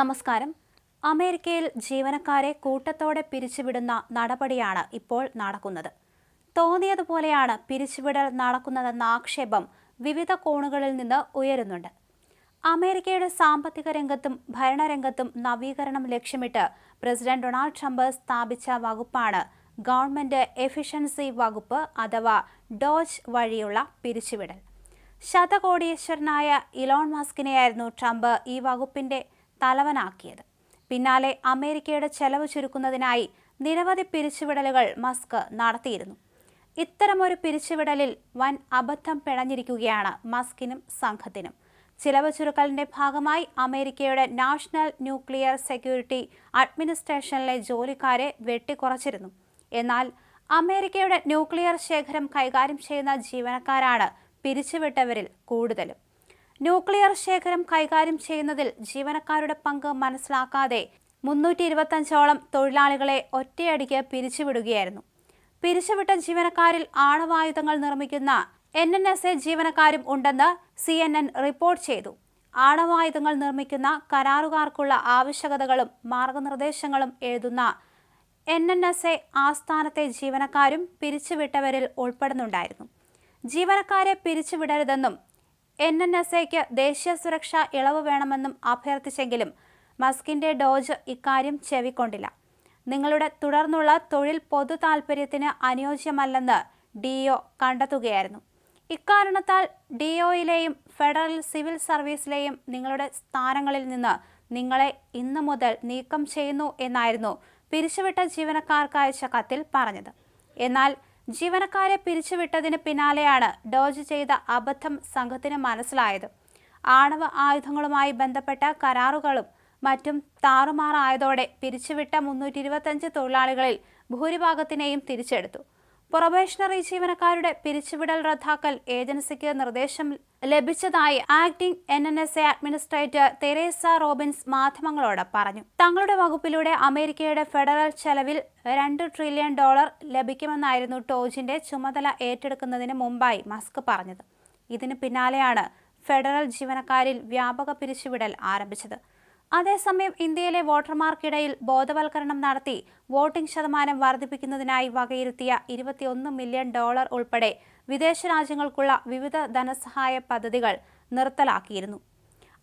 നമസ്കാരം. അമേരിക്കയിൽ ജീവനക്കാരെ കൂട്ടത്തോടെ പിരിച്ചുവിടുന്ന നടപടിയാണ് ഇപ്പോൾ നടക്കുന്നത്. തോന്നിയതുപോലെയാണ് പിരിച്ചുവിടൽ നടക്കുന്നതെന്ന ആക്ഷേപം വിവിധ കോണുകളിൽ നിന്ന് ഉയരുന്നുണ്ട്. അമേരിക്കയുടെ സാമ്പത്തിക രംഗത്തും ഭരണരംഗത്തും നവീകരണം ലക്ഷ്യമിട്ട് പ്രസിഡന്റ് ഡൊണാൾഡ് ട്രംപ് സ്ഥാപിച്ച വകുപ്പാണ് ഗവൺമെന്റ് എഫിഷ്യൻസി വകുപ്പ് അഥവാ ഡോജ് വഴിയുള്ള പിരിച്ചുവിടൽ. ശതകോടീശ്വരനായ ഇലോൺ മസ്കിനെയായിരുന്നു ട്രംപ് ഈ വകുപ്പിന്റെ തലവനാക്കിയത്. പിന്നാലെ അമേരിക്കയുടെ ചെലവ് ചുരുക്കുന്നതിനായി നിരവധി പിരിച്ചുവിടലുകൾ മസ്ക് നടത്തിയിരുന്നു. ഇത്തരമൊരു പിരിച്ചുവിടലിൽ വൻ അബദ്ധം പിഴഞ്ഞിരിക്കുകയാണ് മസ്കിനും സംഘത്തിനും. ചിലവ് ചുരുക്കലിന്റെ ഭാഗമായി അമേരിക്കയുടെ നാഷണൽ ന്യൂക്ലിയർ സെക്യൂരിറ്റി അഡ്മിനിസ്ട്രേഷനിലെ ജോലിക്കാരെ വെട്ടിക്കുറച്ചിരുന്നു. എന്നാൽ അമേരിക്കയുടെ ന്യൂക്ലിയർ ശേഖരം കൈകാര്യം ചെയ്യുന്ന ജീവനക്കാരാണ് പിരിച്ചുവിട്ടവരിൽ കൂടുതലും. ന്യൂക്ലിയർ ശേഖരം കൈകാര്യം ചെയ്യുന്നതിൽ ജീവനക്കാരുടെ പങ്ക് മനസ്സിലാക്കാതെ മുന്നൂറ്റി ഇരുപത്തഞ്ചോളം തൊഴിലാളികളെ ഒറ്റയടിക്ക് പിരിച്ചുവിടുകയായിരുന്നു. പിരിച്ചുവിട്ട ജീവനക്കാരിൽ ആണവായുധങ്ങൾ നിർമ്മിക്കുന്ന എൻ എൻ എസ് എ ജീവനക്കാരും ഉണ്ടെന്ന് സി എൻ എൻ റിപ്പോർട്ട് ചെയ്തു. ആണവായുധങ്ങൾ നിർമ്മിക്കുന്ന കരാറുകാർക്കുള്ള ആവശ്യകതകളും മാർഗനിർദ്ദേശങ്ങളും എഴുതുന്ന എൻ എൻ എസ് എ ആസ്ഥാനത്തെ ജീവനക്കാരും പിരിച്ചുവിട്ടവരിൽ ഉൾപ്പെടുന്നുണ്ടായിരുന്നു. ജീവനക്കാരെ പിരിച്ചുവിടരുതെന്നും എൻ എൻ എസ് എക്ക് ദേശീയ സുരക്ഷ ഇളവ് വേണമെന്നും അഭ്യർത്ഥിച്ചെങ്കിലും മസ്കിന്റെ ഡോജ് ഇക്കാര്യം ചെവിക്കൊണ്ടില്ല. നിങ്ങളുടെ തുടർന്നുള്ള തൊഴിൽ പൊതു താൽപ്പര്യത്തിന് അനുയോജ്യമല്ലെന്ന് ഡിഒ കണ്ടെത്തുകയായിരുന്നു. ഇക്കാരണത്താൽ ഡിഒയിലെയും ഫെഡറൽ സിവിൽ സർവീസിലെയും നിങ്ങളുടെ സ്ഥാനങ്ങളിൽ നിന്ന് നിങ്ങളെ ഇന്നു മുതൽ നീക്കം ചെയ്യുന്നു എന്നായിരുന്നു പിരിച്ചുവിട്ട ജീവനക്കാർക്ക് അയച്ച കത്തിൽ പറഞ്ഞത്. എന്നാൽ ജീവനക്കാരെ പിരിച്ചുവിട്ടതിന് പിന്നാലെയാണ് ഡോജ് ചെയ്ത അബദ്ധം സംഘത്തിന് മനസ്സിലായത്. ആണവ ആയുധങ്ങളുമായി ബന്ധപ്പെട്ട കരാറുകളും മറ്റും താറുമാറായതോടെ പിരിച്ചുവിട്ട മുന്നൂറ്റി ഇരുപത്തഞ്ച് തൊഴിലാളികളിൽ ഭൂരിഭാഗത്തിനെയും തിരിച്ചെടുത്തു. പ്രൊബേഷണറി ജീവനക്കാരുടെ പിരിച്ചുവിടൽ റദ്ദാക്കൽ ഏജൻസിക്ക് നിർദ്ദേശം ലഭിച്ചതായി acting N N S A administrator Teresa Robbins മാധ്യമങ്ങളോട് പറഞ്ഞു. തങ്ങളുടെ വകുപ്പിലൂടെ അമേരിക്കയുടെ ഫെഡറൽ ചെലവിൽ രണ്ട് ട്രില്യൺ ഡോളർ ലഭിക്കുമെന്നായിരുന്നു ടോജിന്റെ ചുമതല ഏറ്റെടുക്കുന്നതിന് മുമ്പായി മസ്ക് പറഞ്ഞത്. ഇതിന് പിന്നാലെയാണ് ഫെഡറൽ ജീവനക്കാരിൽ വ്യാപക പിരിച്ചുവിടൽ ആരംഭിച്ചത്. അതേസമയം ഇന്ത്യയിലെ വോട്ടർമാർക്കിടയിൽ ബോധവൽക്കരണം നടത്തി വോട്ടിംഗ് ശതമാനം വർദ്ധിപ്പിക്കുന്നതിനായി വകയിരുത്തിയ ഇരുപത്തിയൊന്ന് മില്യൺ ഡോളർ ഉൾപ്പെടെ വിദേശ രാജ്യങ്ങൾക്കുള്ള വിവിധ ധനസഹായ പദ്ധതികൾ നിർത്തലാക്കിയിരുന്നു.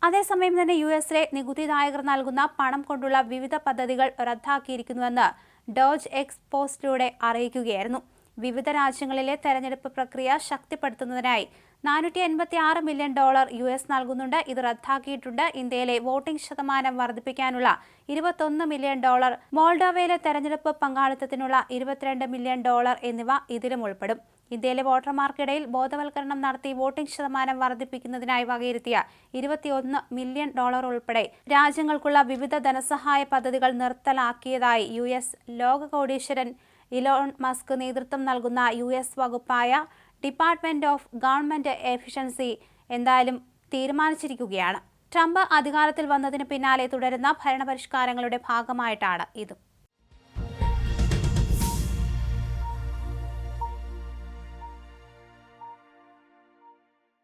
അതേസമയം തന്നെ യു എസിലെ നികുതിദായകർ നൽകുന്ന പണം കൊണ്ടുള്ള വിവിധ പദ്ധതികൾ റദ്ദാക്കിയിരിക്കുന്നുവെന്ന് ഡോജ് എക്സ് പോസ്റ്റിലൂടെ അറിയിക്കുകയായിരുന്നു. വിവിധ രാജ്യങ്ങളിലെ തെരഞ്ഞെടുപ്പ് പ്രക്രിയ ശക്തിപ്പെടുത്തുന്നതിനായി നാനൂറ്റി എൺപത്തി ആറ് മില്യൺ ഡോളർ യു എസ് നൽകുന്നുണ്ട്. ഇത് റദ്ദാക്കിയിട്ടുണ്ട്. ഇന്ത്യയിലെ വോട്ടിംഗ് ശതമാനം വർദ്ധിപ്പിക്കാനുള്ള ഇരുപത്തൊന്ന് മില്യൺ ഡോളർ മോൾഡോവയിലെ തെരഞ്ഞെടുപ്പ് പങ്കാളിത്തത്തിനുള്ള ഇരുപത്തിരണ്ട് മില്യൺ ഡോളർ എന്നിവ ഇതിലും ഉൾപ്പെടും. ഇന്ത്യയിലെ വോട്ടർമാർക്കിടയിൽ ബോധവൽക്കരണം നടത്തി വോട്ടിംഗ് ശതമാനം വർദ്ധിപ്പിക്കുന്നതിനായി വകയിരുത്തിയ ഇരുപത്തിയൊന്ന് മില്യൺ ഡോളർ ഉൾപ്പെടെ രാജ്യങ്ങൾക്കുള്ള വിവിധ ധനസഹായ പദ്ധതികൾ നിർത്തലാക്കിയതായി യു എസ് ലോക കോടീശ്വരൻ ഇലോൺ മസ്ക് നേതൃത്വം നൽകുന്ന യു എസ് വകുപ്പായ ഡിപ്പാർട്ട്മെന്റ് ഓഫ് ഗവൺമെന്റ് എഫിഷ്യൻസി എന്തായാലും തീരുമാനിച്ചിരിക്കുകയാണ്. ട്രംപ് അധികാരത്തിൽ വന്നതിന് പിന്നാലെ തുടരുന്ന ഭരണപരിഷ്കാരങ്ങളുടെ ഭാഗമായിട്ടാണ് ഇതും.